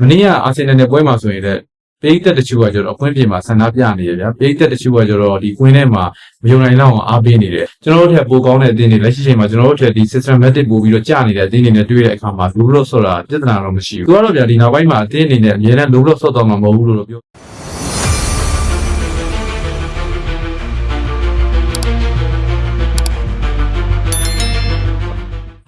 မနေ့ကအာဆင်နယ်နဲ့ပွဲမှာဆိုရင်လည်းပိတ်သက်တချို့ကကျတော့အခွင့်အပြင်မှာဆန္ဒပြနေရဗျာပိတ်သက်တချို့ကကျတော့ဒီကွင်းထဲမှာမယုံနိုင်လောက်အောင်အားပေးနေတယ်ကျွန်တော်တို့ထက်ပိုကောင်းတဲ့အသင်းတွေလက်ရှိချိန်မှာကျွန်တော်တို့ထက်ဒီ systematic ပို့ပြီးတော့ကြာနေတဲ့အသင်းတွေနဲ့တွေ့တဲ့အခါမှာလူလို့ဆိုတာပြဿနာတော့မရှိဘူးသူကတော့ဗျာဒီနောက်ပိုင်းမှာအသင်းအနေနဲ့အများနဲ့လူလို့ဆော့တော့မှာမဟုတ်ဘူးလို့ပြော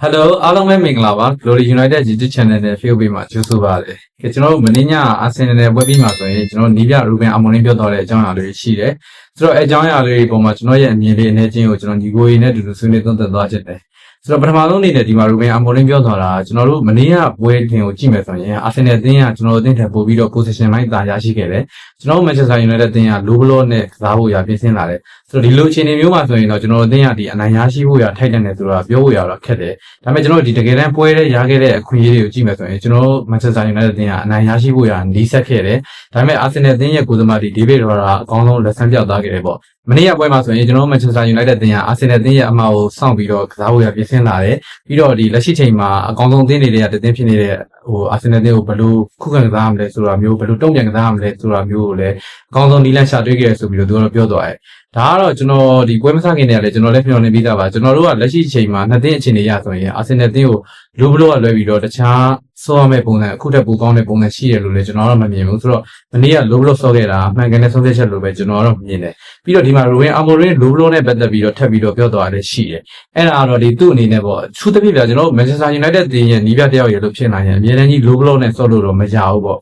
Hello အားလုံးပဲမင်္ဂလာပါ Glory United YouTube Channel နဲ့ Facebook Page မှာကြိုဆိုပါရစေ။ကဲကျွန်တော်တို့မင်းညအာဆင်နယ်နဲ့ပွဲပြီးမှာဆိုရင်ကျွန်တော်နီးပြရူဘင်အမွန်လင်းပြောတော့တဲ့အကြောင်းအရာတွေရှိတယ်။ဆိုတော့အဲအကြောင်းအရာတွေပုံမှာကျွန်တော်ရဲ့အမြင်လေးအနေချင်းကိုကျွန်တော်ညီကိုရင်းနဲ့အတူတူဆွေးနွေးသုံးသပ်သွားခြင်းတယ်။ ဆိုတော့ပထမဆုံးအနေနဲ့ဒီမှာရူဘင်အမွန်လင်းပြောသွားတာကျွန်တော်တို့မင်းညပွဲတင်ကိုကြည့်မယ်ဆိုရင်အာဆင်နယ်အသင်းကကျွန်တော်တို့အသင်းထက်ပိုပြီးတော့ position လိုက်တာရရှိခဲ့တယ်။ကျွန်တော်တို့ Manchester United အသင်းက low blow နဲ့ကစားဖို့ရပြင်ဆင်လာတယ်။ဆိုတော့ဒီလိုအခြေအနေမျိုးမှာဆိုရင်တော့ကျွန်တော်တို့အသင်းကဒီအနိုင်ရရှိဖို့ရထိုက်တယ်နဲ့ဆိုတာပြောဖို့ရတော့ခက်တယ်။ဒါပေမဲ့ကျွန်တော်တို့ဒီတကယ်တမ်းပွဲတဲ့ရခဲ့တဲ့အခွင့်အရေးတွေကိုကြည့်မယ်ဆိုရင်ကျွန်တော်တို့ Manchester United အသင်းကအနိုင်ရရှိဖို့ရနီးစပ်ခဲ့တယ်။ဒါပေမဲ့ Arsenal အသင်းရဲ့ကိုယ်သမားဒီ David Raya အကောင်းဆုံးလက်ဆန်းပြောက်သားခဲ့တယ်ပေါ့။ မနေ့ကပွဲမှာဆိုရင်ကျွန်တော်တို့ Manchester United အသင်းက Arsenal အသင်းရဲ့အမှားကိုစောင့်ပြီးတော့ကစားဖို့ရပြင်ဆင်လာတယ်။ပြီးတော့ဒီလက်ရှိချိန်မှာအကောင်းဆုံးအသင်းတွေတွေကတသင်းဖြစ်နေတဲ့ဟို Arsenal အသင်းကိုဘယ်လိုခုခံကစားရမလဲဆိုတာမျိုးဘယ်လိုတုံ့ပြန်ကစားရမလဲဆိုတာမျိုးကိုလည်းအကောင်းဆုံးနီလန်ရှာတွေ့ခဲ့ရဆိုပြီးတော့သူကတော့ပြောသွားတယ်။ ဒါကတော့ကျွန်တော်ဒီပွဲမစခင်တည်းကလည်းကျွန်တော်လည်းပြောနေပြီးသားပါကျွန်တော်တို့ကလက်ရှိချိန်မှာနှစ်သင်းအခြေအနေရဆိုရင်အာဆင်နယ်အသင်းကိုလိုဘလိုကလွဲပြီးတော့တခြားဆော့ရမယ့်ပုံစံအခုထက်ပိုကောင်းတဲ့ပုံစံရှိရလို့လည်းကျွန်တော်ကတော့မမြင်ဘူးဆိုတော့မနေ့ကလိုဘလိုဆော့ခဲ့တာအမှန်ကန်တဲ့ဆုံးဖြတ်ချက်လို့ပဲကျွန်တော်ကတော့မြင်တယ်ပြီးတော့ဒီမှာရိုဝင်အာမိုရင်လိုဘလိုနဲ့ပတ်သက်ပြီးတော့ထပ်ပြီးတော့ပြောသွားတယ်ရှိတယ်အဲ့ဒါကတော့ဒီသူ့အနေနဲ့ပေါ့သူတစ်ပြည့်ပြကျွန်တော်တို့ Manchester United တင်းရဲ့နီးပြတယောက်ရလို့ဖြစ်နိုင်ရင်အများတန်းကြီးလိုဘလိုနဲ့ဆော့လို့တော့မရဘူးပေါ့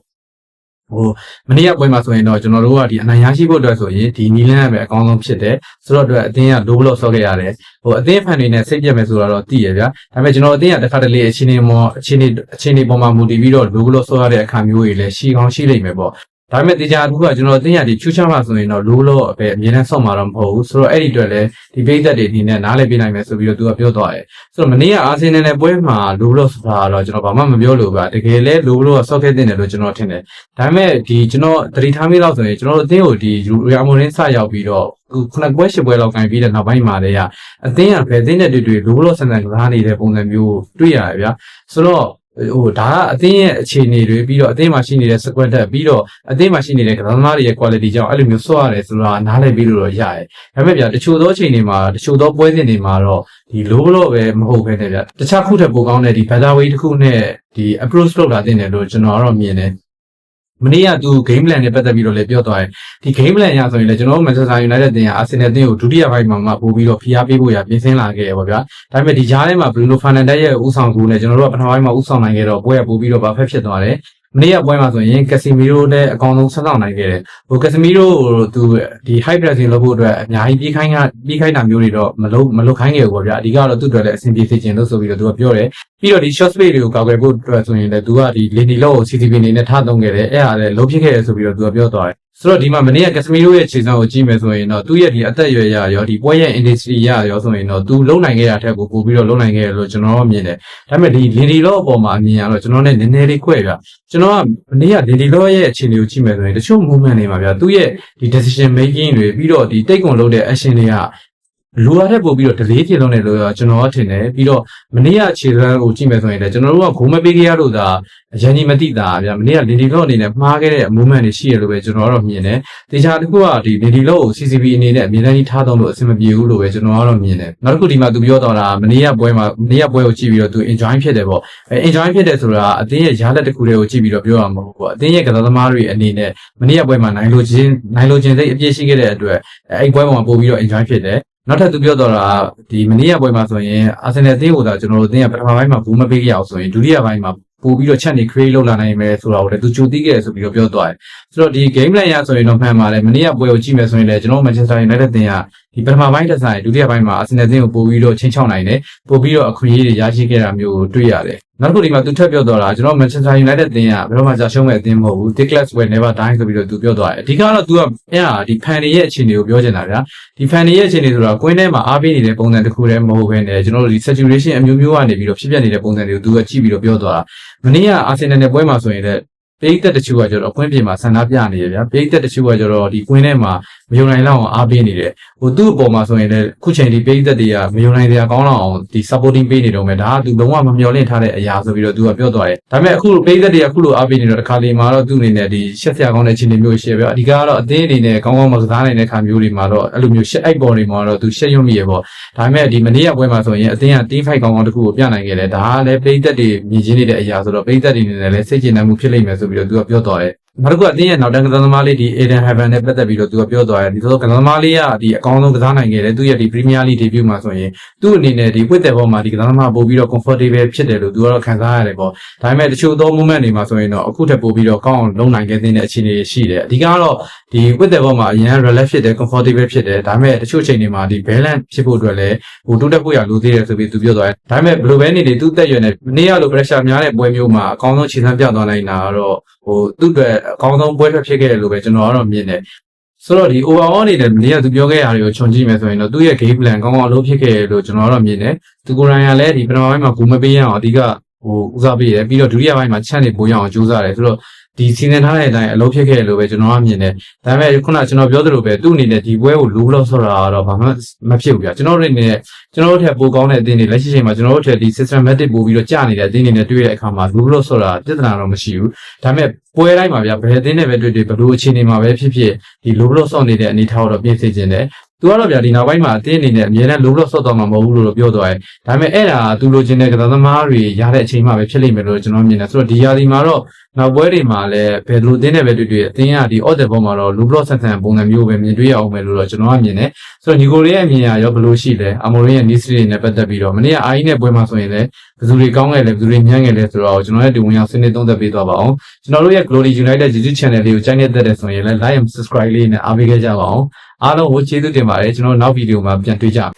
ဟိုမနေ့ကပွဲမှာဆိုရင်တော့ကျွန်တော်တို့ကဒီအနိုင်ရရှိဖို့အတွက်ဆိုရင်ဒီနီလန်ကပဲအကောင်းဆုံးဖြစ်တယ်ဆိုတော့အတွက်အသင်းကလိုဘလော့ဆော့ခဲ့ရတယ်ဟိုအသင်းဖန်တွေနဲ့စိတ်ပြတ်မယ်ဆိုတာတော့သိရဗျာဒါပေမဲ့ကျွန်တော်အသင်းကတစ်ခါတလေအချင်းနေမောအချင်းနေအချင်းနေပေါ်မှာမူတည်ပြီးတော့လိုဘလော့ဆော့ရတဲ့အခါမျိုးတွေလည်းရှိကောင်းရှိလိမ့်မယ်ပေါ့ ဒါပေမဲ့တရားတစ်ခုကကျွန်တော်အသင်းရဒီဖြူချမှာဆိုရင်တော့လိုလော့ပဲအမြဲတမ်းဆော့မှာတော့မဟုတ်ဘူးဆိုတော့အဲ့ဒီအတွက်လည်းဒီပိတ်သက်တွေဒီနဲ့နားလည်ပြနိုင်မယ်ဆိုပြီးတော့သူကပြောသွားတယ်ဆိုတော့မနေ့ကအာဆင်နယ်နဲ့ပွဲမှာလိုဘလော့ဆိုတာတော့ကျွန်တော်ဘာမှမပြောလို့ပါတကယ်လဲလိုဘလော့ကဆော့ခဲ့တဲ့တယ်လို့ကျွန်တော်ထင်တယ်ဒါပေမဲ့ဒီကျွန်တော်သတိထားမိတော့ဆိုရင်ကျွန်တော်တို့အသင်းကိုဒီရီယာမိုရင်းစရောက်ပြီးတော့ခုနကပွဲရှစ်ပွဲလောက်ကန်ပြီးတဲ့နောက်ပိုင်းမှာတည်းကအသင်းကဘယ်အသင်းနဲ့တွေ့တွေ့လိုလိုဆန်ဆန်ကစားနေတဲ့ပုံစံမျိုးတွေ့ရတယ်ဗျာဆိုတော့ ဟိုဒါကအသင်းရဲ့အခြေအနေတွေပြီးတော့အသင်းမှာရှိနေတဲ့ squad တက်ပြီးတော့အသင်းမှာရှိနေတဲ့ကစားသမားတွေရဲ့ quality ကြောင့်အဲ့လိုမျိုးဆော့ရတယ်ဆိုတာနားလည်ပြီးလို့တော့ရတယ်ဒါပေမဲ့ဗျာတချို့သောအချိန်တွေမှာတချို့သောပွဲစဉ်တွေမှာတော့ဒီလိုလို့ပဲမဟုတ်ပဲねဗျာတခြားခုထက်ပိုကောင်းတဲ့ဒီ better way တစ်ခုနဲ့ဒီ approach လုပ်တာတင်တယ်လို့ကျွန်တော်ကတော့မြင်တယ် မနေ့ကသူ game plan နဲ့ပတ်သက်ပြီးတော့လည်းပြောသွားတယ်ဒီ game plan ရဆိုရင်လည်းကျွန်တော်တို့ Manchester United တင်ရ Arsenal တင်ကိုဒုတိယပိုင်းမှာမှပို့ပြီးတော့ဖိအားပေးဖို့ရပြင်ဆင်လာခဲ့ရပါဗျာဒါပေမဲ့ဒီကြားထဲမှာ Bruno Fernandes ရဲ့ဥဆောင်ကူနဲ့ကျွန်တော်တို့ကပထမပိုင်းမှာဥဆောင်နိုင်ခဲ့တော့ပွဲကပို့ပြီးတော့ဘာဖက်ဖြစ်သွားတယ် မနေ့ကပွဲမှာဆိုရင် Casemiro နဲ့အကောင်ဆုံးဆက်ဆောင်နိုင်ခဲ့တယ်ဟို Casemiro သူဒီ high pressing လုပ်ဖို့အတွက်အများကြီးပြေးခိုင်းကပြေးခိုင်းတာမျိုးတွေတော့မလုပ်မလုပ်ခိုင်းခဲ့ဘူးပေါ့ဗျာအဓိကတော့သူ့အတွက်လည်းအဆင်ပြေစေချင်လို့ဆိုပြီးတော့သူကပြောတယ်ပြီးတော့ဒီ short space တွေကိုကောက်ွယ်ဖို့အတွက်ဆိုရင်လည်းသူကဒီ lady law ကို CCP အနေနဲ့ထားသုံးခဲ့တယ်အဲ့ဒါလည်းလုံးဖြစ်ခဲ့တယ်ဆိုပြီးတော့သူကပြောသွားတယ် ဆိုတော့ဒီမှာမနေ့က Casemiro ရဲ့ခြေစမ်းကိုကြည့်မယ်ဆိုရင်တော့သူ့ရဲ့ဒီအသက်အရွယ်ရရောဒီပွဲရဲ့ industry ရရောဆိုရင်တော့သူလုံနိုင်ခဲ့တာထက်ကိုပိုပြီးတော့လုံနိုင်ခဲ့တယ်လို့ကျွန်တော်တို့မြင်တယ်ဒါပေမဲ့ဒီ lady law အပေါ်မှာအမြင်ရတော့ကျွန်တော်နဲ့နည်းနည်းလေးခွဲပြကျွန်တော်ကမနေ့က lady law ရဲ့အခြေအနေကိုကြည့်မယ်ဆိုရင်တချို့ movement တွေမှာဗျာသူ့ရဲ့ဒီ decision making တွေပြီးတော့ဒီတိတ်ကွန်လုပ်တဲ့ action တွေက လိုအပ်တဲ့ပို့ပြီးတော့ delay ဖြစ်လုံးတယ်လို့ကျွန်တော်ကထင်တယ်ပြီးတော့မနေ့ကခြေစမ်းကိုကြည့်မယ်ဆိုရင်လည်းကျွန်တော်တို့ကဂိုးမပေးခဲ့ရလို့သာအရင်ကြီးမသိတာဗျာမနေ့ကလင်ဒီလော့အနေနဲ့မှားခဲ့တဲ့ movement တွေရှိရလို့ပဲကျွန်တော်ကတော့မြင်တယ်တေချာတစ်ခုကဒီလင်ဒီလော့ကို CCB အနေနဲ့အမြဲတမ်းကြီးထားတော့လို့အဆင်မပြေဘူးလို့ပဲကျွန်တော်ကတော့မြင်တယ်နောက်တစ်ခုဒီမှာသူပြောတော့တာမနေ့ကပွဲမှာမနေ့ကပွဲကိုကြည့်ပြီးတော့သူ enjoy ဖြစ်တယ်ပေါ့အဲ enjoy ဖြစ်တယ်ဆိုတာအသင်းရဲ့ရားလက်တစ်ခုတည်းကိုကြည့်ပြီးတော့ပြောရမှာမဟုတ်ဘူးပေါ့အသင်းရဲ့ကစားသမားတွေအနေနဲ့မနေ့ကပွဲမှာနိုင်လို့ခြင်းနိုင်လို့ခြင်းစိတ်အပြည့်ရှိခဲ့တဲ့အတွက်အဲ့ပွဲပေါ်မှာပို့ပြီးတော့ enjoy ဖြစ်တယ် နောက်ထပ်သူပြောတော့တာဒီမနေ့ကပွဲမှာဆိုရင်အာဆင်နယ်အသင်းကိုသာကျွန်တော်တို့အသင်းကပထမပိုင်းမှာဘူးမပေးခဲ့ရအောင်ဆိုရင်ဒုတိယပိုင်းမှာပို့ပြီးတော့ချက်နေ create လုပ်လာနိုင်မယ်ဆိုတာကိုလည်းသူကြိုသိခဲ့တယ်ဆိုပြီးတော့ပြောသွားတယ်ဆိုတော့ဒီ game plan ရဆိုရင်တော့မှန်ပါတယ်မနေ့ကပွဲကိုကြည့်မယ်ဆိုရင်လည်းကျွန်တော် Manchester United အသင်းက ဒီပထမပိုင်းတစ်ဆိုင်ဒုတိယပိုင်းမှာအာဆင်နယ်အသင်းကိုပို့ပြီးတော့ချင်းချောင်းနိုင်တယ်ပို့ပြီးတော့အခွင့်အရေးတွေရရှိခဲ့တာမျိုးကိုတွေ့ရတယ်နောက်တစ်ခုဒီမှာသူထပ်ပြောတော့တာကျွန်တော် Manchester United အသင်းကဘယ်တော့မှကြာရှုံးမဲ့အသင်းမဟုတ်ဘူး Declass will never die ဆိုပြီးတော့သူပြောသွားတယ်အဓိကတော့သူကအဲ့ဟာဒီ fan တွေရဲ့အခြေအနေကိုပြောချင်တာဗျာဒီ fan တွေရဲ့အခြေအနေဆိုတာကွင်းထဲမှာအားပေးနေတဲ့ပုံစံတစ်ခုတည်းမဟုတ်ဘဲနဲ့ကျွန်တော်တို့ဒီ saturation အမျိုးမျိုးကနေပြီးတော့ဖြစ်ပျက်နေတဲ့ပုံစံတွေကိုသူကကြည့်ပြီးတော့ပြောသွားတာမနေ့ကအာဆင်နယ်နဲ့ပွဲမှာဆိုရင်လည်း ပိတ်သက်တချို့ကကျတော့အကွင်းပြင်မှာဆန္ဒပြနေရဗျာပိတ်သက်တချို့ကကျတော့ဒီကွင်းထဲမှာမယုံနိုင်လောက်အောင်အားပေးနေတယ်ဟိုသူ့အပေါ်မှာဆိုရင်လည်းခုချိန်ဒီပိတ်သက်တွေကမယုံနိုင်တဲ့အကောင်းလောက်အောင်ဒီ supporting ပေးနေတော့မယ်ဒါကသူလုံးဝမမျှော်လင့်ထားတဲ့အရာဆိုပြီးတော့သူကပြောသွားတယ်ဒါပေမဲ့အခုပိတ်သက်တွေကအခုလိုအားပေးနေတော့တစ်ခါလေမှာတော့သူ့အနေနဲ့ဒီရှက်ဆရာကောင်းတဲ့အခြေအနေမျိုးရှိရဗျာအဓိကကတော့အသင်းအနေနဲ့ကောင်းကောင်းမကစားနိုင်တဲ့ခါမျိုးတွေမှာတော့အဲ့လိုမျိုးရှက်အိုက်ပေါ်တွေမှာတော့သူရှက်ရွံ့မိရပေါ့ဒါပေမဲ့ဒီမနေ့ကပွဲမှာဆိုရင်အသင်းက team fight ကောင်းကောင်းတစ်ခုကိုပြနိုင်ခဲ့တယ်ဒါကလည်းပိတ်သက်တွေမြင်ချင်းနေတဲ့အရာဆိုတော့ပိတ်သက်တွေအနေနဲ့လည်းစိတ်ကျေနပ်မှုဖြစ်လိမ့်မယ်ဆိုပြီးတော့သူကပြောသွားတယ် နောက်တစ်ခုအတင်းရဲ့နောက်တန်းကစားသမားလေးဒီ Eden Heaven နဲ့ပတ်သက်ပြီးတော့သူကပြောသွားတယ်ဒီဆိုကစားသမားလေးကဒီအကောင်းဆုံးကစားနိုင်ခဲ့တယ်သူရဲ့ဒီ Premier League debut မှာဆိုရင်သူ့အနေနဲ့ဒီပွင့်တဲ့ဘောမှာဒီကစားသမားပို့ပြီးတော့ comfortable ဖြစ်တယ်လို့သူကတော့ခံစားရတယ်ပေါ့ဒါပေမဲ့တချို့သော moment တွေမှာဆိုရင်တော့အခုထက်ပိုပြီးတော့ကောင်းအောင်လုပ်နိုင်ခဲ့တဲ့အခြေအနေရှိတယ်အဓိကတော့ဒီပွင့်တဲ့ဘောမှာအရင် relax ဖြစ်တယ် comfortable ဖြစ်တယ်ဒါပေမဲ့တချို့ချိန်တွေမှာဒီ balance ဖြစ်ဖို့အတွက်လည်းဟိုတိုးတက်ဖို့ရလိုသေးတယ်ဆိုပြီးသူပြောသွားတယ်ဒါပေမဲ့ဘယ်လိုပဲနေနေသူ့တက်ရွယ်နဲ့နေ့ရက်လို pressure များတဲ့ပွဲမျိုးမှာအကောင်းဆုံးခြေစမ်းပြသွားနိုင်တာကတော့ဟိုသူ့အတွက်အကောင်းဆုံးပွဲထွက်ဖြစ်ခဲ့တယ်လို့ပဲကျွန်တော်ကတော့မြင်တယ်ဆိုတော့ဒီ overall အနေနဲ့နေ့ရက်သူပြောခဲ့ရတာတွေကိုခြုံကြည့်မယ်ဆိုရင်တော့သူ့ရဲ့ game plan ကောင်းကောင်းအလုပ်ဖြစ်ခဲ့တယ်လို့ကျွန်တော်ကတော့မြင်တယ်သူကိုယ်တိုင်ကလည်းဒီပထမပိုင်းမှာဘူးမပေးရအောင်အဓိကဟိုဦးစားပေးတယ်ပြီးတော့ဒုတိယပိုင်းမှာချန့်နေပိုးရအောင်ကြိုးစားတယ်ဆိုတော့ ဒီစီစဉ်ထားတဲ့အတိုင်းအလုပ်ဖြစ်ခဲ့တယ်လို့ပဲကျွန်တော်ကမြင်တယ်ဒါပေမဲ့ခုနကကျွန်တော်ပြောသလိုပဲသူ့အနေနဲ့ဒီပွဲကိုလူဘလော့ဆိုတာကတော့ဘာမှမဖြစ်ဘူးဗျာကျွန်တော်တို့အနေနဲ့ကျွန်တော်တို့ထက်ပိုကောင်းတဲ့အသင်းတွေလက်ရှိချိန်မှာကျွန်တော်တို့ထက်ဒီ systematic ပို့ပြီးတော့ကြာနေတဲ့အသင်းတွေနဲ့တွေ့တဲ့အခါမှာလူဘလော့ဆိုတာပြဿနာတော့မရှိဘူးဒါပေမဲ့ပွဲတိုင်းမှာဗျာဘယ်အသင်းနဲ့ပဲတွေ့တွေ့ဘယ်လိုအခြေအနေမှာပဲဖြစ်ဖြစ်ဒီလူဘလော့ဆော့နေတဲ့အနေထားကိုတော့ပြင်ဆင်ခြင်းတယ် သူကတော့ဗျာဒီနောက်ပိုင်းမှာအသင်းအနေနဲ့အမြဲတမ်းလိုဘလော့ဆော့တော့မှာမဟုတ်ဘူးလို့တော့ပြောသွားတယ်။ဒါပေမဲ့အဲ့ဒါသူလိုချင်တဲ့ကစားသမားတွေရတဲ့အချိန်မှပဲဖြစ်လိမ့်မယ်လို့ကျွန်တော်မြင်တယ်။ဆိုတော့ဒီယာဒီမှာတော့နောက်ပွဲတွေမှာလည်းဘယ်လိုအသင်းနဲ့ပဲတွေ့တွေ့အသင်းကဒီ odd တဲ့ဘောမှာတော့လိုဘလော့ဆက်ဆံပုံစံမျိုးပဲမြင်တွေ့ရအောင်မယ်လို့တော့ကျွန်တော်ကမြင်တယ်။ဆိုတော့ညီကိုလေးရဲ့အမြင်အရရောဘယ်လိုရှိလဲ။အမိုရင်းရဲ့ needs တွေနဲ့ပတ်သက်ပြီးတော့မနေ့ကအာအီနဲ့ပွဲမှာဆိုရင်လည်းဘယ်သူတွေကောင်းခဲ့လဲဘယ်သူတွေညံ့ခဲ့လဲဆိုတော့ကျွန်တော်ရဲ့ဒီဝင်ရောက်ဆွေးနွေးသုံးသပ်ပေးသွားပါအောင်။ကျွန်တော်တို့ရဲ့ Glory United YouTube channel လေးကိုကြိုက်နေတဲ့ဆိုရင်လည်း like and subscribe လေးနဲ့အားပေးခဲ့ကြပါအောင်။အားလုံးကိုကျေးဇူးတင်ပါတယ်ကျွန်တော်နောက်ဗီဒီယိုမှာပြန်တွေ့ကြပါမယ်